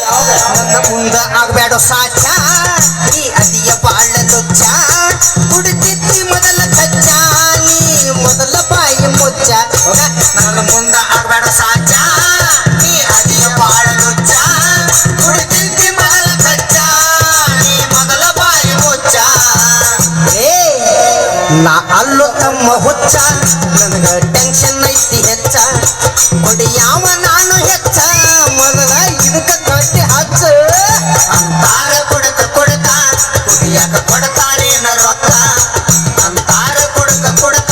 ನನ್ನ ಮುಂದ ಆಗ್ಬೇಡ ಸಾಚ ನೀ ಅದಿಯ ಬಾಳ ಲೊಚ್ಚ ಕುಡಿತಿದ್ದಿ ಮೊದಲ ಕಚ್ಚ ನೀ ಮೊದಲ ಬಾಯಿ ಮುಚ್ಚ ಹೋಗ ನನ್ನ ಮುಂದ ನಾ ಅಲ್ಲೋ ತಮ್ಮ ಹುಚ್ಚ. ನನಗ ಟೆನ್ಷನ್ ಐತಿ ಹೆಚ್ಚ. ಯಾವ ನಾನು ಹೆಚ್ಚ. ಮೊದಲ ಇದಕ್ಕ ಕಟ್ಟಿ ಹಚ್ಚ. ಅಂತಾರ ಕೊಡಕ ಕೊಡಕ. ಕುಡಿಯಾಕ ಕೊಡ್ತಾರೇನ ರೊಕ್ಕ. ಅಂತಾರ ಕೊಡಕ ಕೊಡಕ.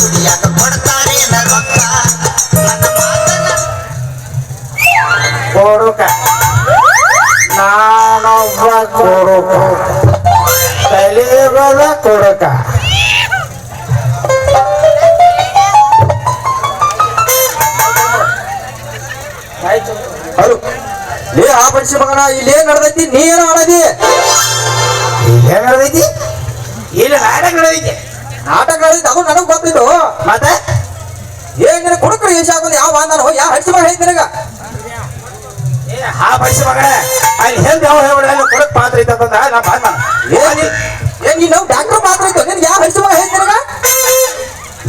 ಕುಡಿಯಾಕ ಕೊಡ್ತಾರೇನ ರೊಕ್ಕ. ನನ್ನ ಮಾತನ್ನ ಕೊಡುಕ. ನಾನೊಬ್ಬ ಕೊಡುಕ. ಕಲಿಯುಗದ ಕೊಡುಕ. ಆ ಬಡಿಸಿ ಮಗನ ಇಲ್ಲಿ ಏನ್ ನಡೆದೈತಿ ನೀ ಏನ್ ಮಾಡದಿ? ಏನ್ ನಡೆದೈತಿ? ಇಲ್ಲಿ ನಾಟಕ ನಡೆದೈತಿ. ನಾಟಕ ನಡೆದೈತಿ ಅದು ನನಗ್ ಗೊತ್ತಿದ್ದು ಮತ್ತೆ? ಏನ್ ನಿನಗೆ ಕುಡುಕ್ರು ಏಷ ಹಾಕೋದು ಯಾವ ನಾನು ಯಾವ ಹಡಿಸಿ ಮಗ ಹೇಳ್ತಿ ನಿನಗ. ಏ, ಹಾ ಬಯಸಿ ಮಗನ. ಅಲ್ಲಿ ಹೆಂಗ್ ಯಾವ ಹೇಳ್ಬಿಡ ಕೊಡಕ್ ಪಾತ್ರ ಐತಂದ ನಾ ಬಂದ ಏನ್ ಏನ್ ನೀನು ಡಾಕ್ಟರ್ ಪಾತ್ರ ಇತ್ತು ನಿನ್ ಯಾವ ಹಡಿಸಿ ಮಗ ಹೇಳ್ತಿ ನಿನಗ?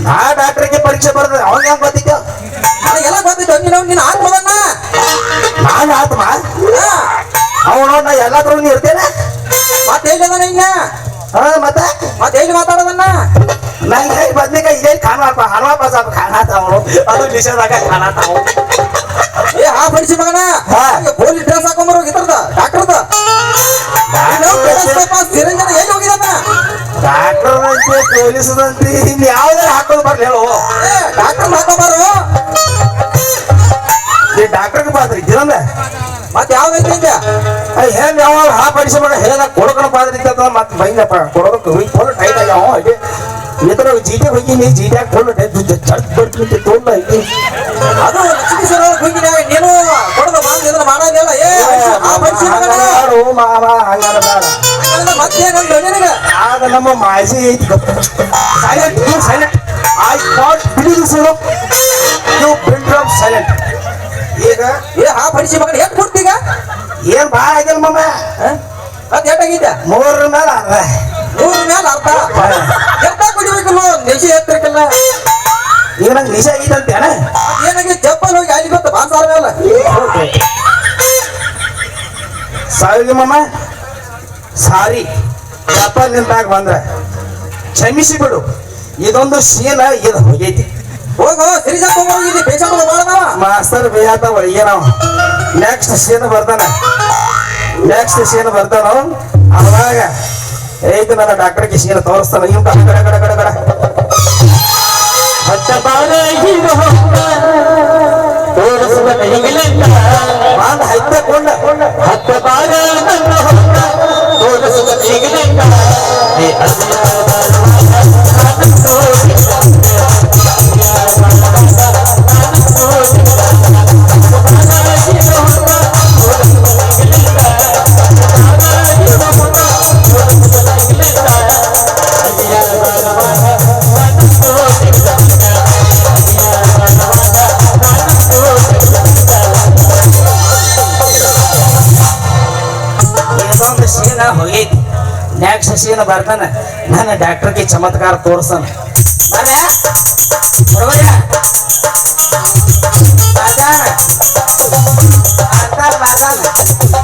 ನಾ ಡಾಕ್ಟರ್ಗೆ ಪರೀಕ್ಷೆ ಬರ್ತದೆ ಅವನ್ ಹೆಂಗ್ ಗೊತ್ತಿತ್ತು? ನನಗೆಲ್ಲ ಗೊತ್ತಿತ್ತು ನೀನು ನೀನು ಆತ್ಮದನ್ನ. ನಾ ಎಲ್ಲಾದ್ರೂ ಇರ್ತೇನೆ. ಮತ್ತೆ ಎಲ್ಲಿದಾನ ಇನ್ನ? ಹಾ ಮತ್ತೆ? ಮತ್ತೆ ಎಲ್ಲಿ ಮಾತಾಡೋದನ್ನ? ನಂಗೆ ಬದ್ನಿಕಾಯಿ ಅದು ನಿಷೇಧಾಗ ಖಾನಾ ಏ ಆ ಬಡಿಸಿ ಮಗನ. ಡ್ರೆಸ್ ಹಾಕೊಂಬರೋ ಇದ್ರದ ಡಾಕ್ಟರ್ದ ಸಿರಂಜನ ಎಲ್ಲಿ ಹೋಗಿದಾನ ಡಾಕ್ಟರ್ ಅಂತೆ ಪೊಲೀಸ್ ಅಂತ ಇನ್ ಯಾವ್ದಾರ ಹಾಕೋದು ಬರ್ಲಿ ಹೇಳು. ಡಾಕ್ಟರ್ ಹಾಕೊಂಬಾರು ಮತ್ತೆ ಯಾವ ಈಗ ಏನ್ ಯಾವ ಹಾ ಪಡಿಸಿ ಮಗ ಹೇಳ ಕೊಡಕಣ ಪಾದ್ರಿ ಅಂತ ಮತ್ತೆ ಬೈನಪ್ಪ ಕೊಡೋದಕ್ಕೆ ಹೋಗಿ ಫುಲ್ ಟೈಟ್ ಆಗ್ಯಾವ ಹಾಗೆ. ಇದ್ರ ಜೀಟೆ ಹೋಗಿ ನೀ ಜೀಟ್ಯಾಗ ಫುಲ್ ಟೈಟ್ ಚರ್ಚ್ ಬರ್ತೀನಿ ತೋಲ್ಲ ಇಲ್ಲಿ. ಅದು ಲಕ್ಷ್ಮೀಶ್ವರ ಹೋಗಿನ ನೀನು ಕೊಡದ ಬಂದು ಇದ್ರ ಮಾಡೋದಿಲ್ಲ ಏ ಆ ಪಡಿಸಿ ಮಾಡು. ಮಾವ ಹಂಗಾರ ಬೇಡ. ಹಂಗಂದ್ರೆ ಮತ್ತೇನಂದ್ರು ನಿನಗ? ಆಗ ನಮ್ಮ ಮಾಸಿ ಐತಿ silent silent I can't believe sir. You build up silent ಈಗ? ಏ ಆ ಬಡಿಸಿ ಮಗನ ಎಷ್ಟು ಕೊಡ್ತೀಗ ಏನ್ ಭಾಳ ಆಗಿಲ್ಲ ಮಮ್ಮ ಮತ್ತೆ ಎಷ್ಟಾಗಿದ್ದ ಮೂರ ಮೇಲೆ ಅರ್ಧ. ನೂರ ಮೇಲೆ ಅರ್ಧ? ಎಷ್ಟ ಕುಡಿಬೇಕಲ್ಲ ನಿಶಿ ಎತ್ತರಿಕಲ್ಲ ಈಗ ನಂಗೆ ನಿಜ ಆಗೈತಂತೇನ ಏನಾಗಿ ಚಪ್ಪಲ್ ಹೋಗಿ ಅಲ್ಲಿ ಗೊತ್ತ ಬಾಸಾರ ಮೇಲೆ ಸಾವಿಗೆ ಮಮ್ಮ ಸಾರಿ. ಚಪ್ಪಲ್ ನಿಂತಾಗ ಬಂದ್ರೆ. ಕ್ಷಮಿಸಿ ಬಿಡು. ಇದೊಂದು ಸೀನ ಇದು ಹೋಗೈತಿ. ಹೋಗೋ ಸಿರಿಸಾಕ್ ಹೋಗಿ ಇಲ್ಲಿ ಮಾಡದವ ಮಾಸ್ತರ್ ಬೇಯಾತ ಒಳಗೆ ನಾವು. ನೆಕ್ಸ್ಟ್ ಸೀನ್ ಬರ್ತಾನ. ನೆಕ್ಸ್ಟ್ ಸೀನ್ ಬರ್ತಾನ ಅವಾಗ ಐದು ನನ್ನ ಡಾಕ್ಟರ್ಗೆ ಸೀನ್ ತೋರಿಸ್ತಾನ. ಇವ್ ಕಡೆ ಕಡೆ ಕಡೆ ಕಡೆ ಹತ್ತ ಬಾಂಡ್ ಹತ್ತ ಕೊಂಡ ಇದೊಂದು ಸೀನ ಹೋಗೈತಿ ನೆಕ್ಸ್ಟ್ ಸೀನ್ ಬರ್ತಾನ ನನ್ನ ಡಾಕ್ಟರ್ಗೆ ಚಮತ್ಕಾರ ತೋರಿಸ್ತಾನ ಬರ್ಯಾ? ಬರೋಬರ್ಯಾ? ಬರ್ತಾನ. ಬರ್ತಾನ, ಬರ್ತಾನ.